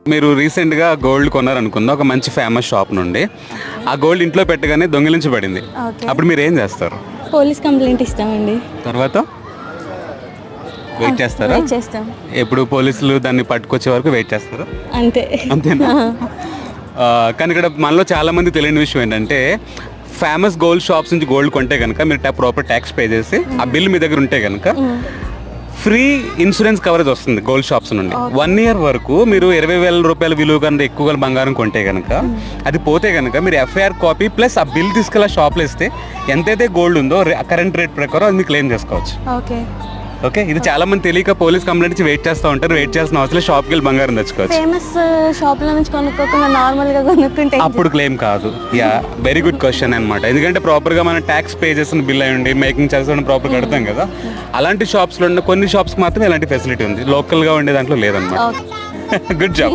మీరు రీసెంట్గా గోల్డ్ కొన్నారనుకుందా ఒక మంచి ఫేమస్ షాప్ నుండి. ఆ గోల్డ్ ఇంట్లో పెట్టగానే దొంగిలించబడింది. అప్పుడు మీరు ఏం చేస్తారు? పోలీస్ కంప్లైంట్ ఇస్తామండి. తర్వాత? వెయిట్ చేస్తారా? వెయిట్ చేస్తాం. ఎప్పుడు పోలీసులు దాన్ని పట్టుకొచ్చే వరకు వెయిట్ చేస్తారా? అంతే. అంతేనా? కానీ ఇక్కడ మనలో చాలా మంది తెలియని విషయం ఏంటంటే ఫేమస్ గోల్డ్ షాప్స్ నుంచి గోల్డ్ కొంటే కనుక మీరు ప్రాపర్ ట్యాక్స్ పే చేసి ఆ బిల్ మీ దగ్గర ఉంటే కనుక ఫ్రీ ఇన్సూరెన్స్ కవరేజ్ వస్తుంది గోల్డ్ షాప్స్ నుండి. వన్ ఇయర్ వరకు మీరు ఇరవై వేల రూపాయల విలువ కన్నా ఎక్కువగా బంగారం కొంటే కనుక అది పోతే కనుక మీరు ఎఫ్ఐఆర్ కాపీ ప్లస్ ఆ బిల్ తీసుకెళ్ళి షాప్లో ఇస్తే ఎంతైతే గోల్డ్ ఉందో కరెంట్ రేట్ ప్రకారం అది మీరు క్లెయిమ్ చేసుకోవచ్చు. Okay okay? ఇది చాలా మంది తెలియక పోలీస్ కంప్లైంట్ ఇచ్చి వెయిట్ చేస్తూ ఉంటారు. వెయిట్ చేసిన అవసరం షాప్కి వెళ్ళి బంగారం తెచ్చుకోవచ్చు. ఫేమస్ షాప్ల నుంచి కొనుక్కోకుండా కొనుక్కుంటే అప్పుడు క్లెయిమ్ కాదు. యా వెరీ గుడ్ క్వశ్చన్ అనమాట ఎందుకంటే ప్రాపర్గా మనం ట్యాక్స్ పే చేసిన బిల్ అయ్యండి మేకింగ్ చార్జెస్ ప్రాపర్ కడతాం కదా. అలాంటి షాప్స్లో ఉన్న కొన్ని షాప్స్కి మాత్రం ఇలాంటి ఫెసిలిటీ ఉంది. లోకల్గా ఉండే దాంట్లో లేదన్నమాట. Good job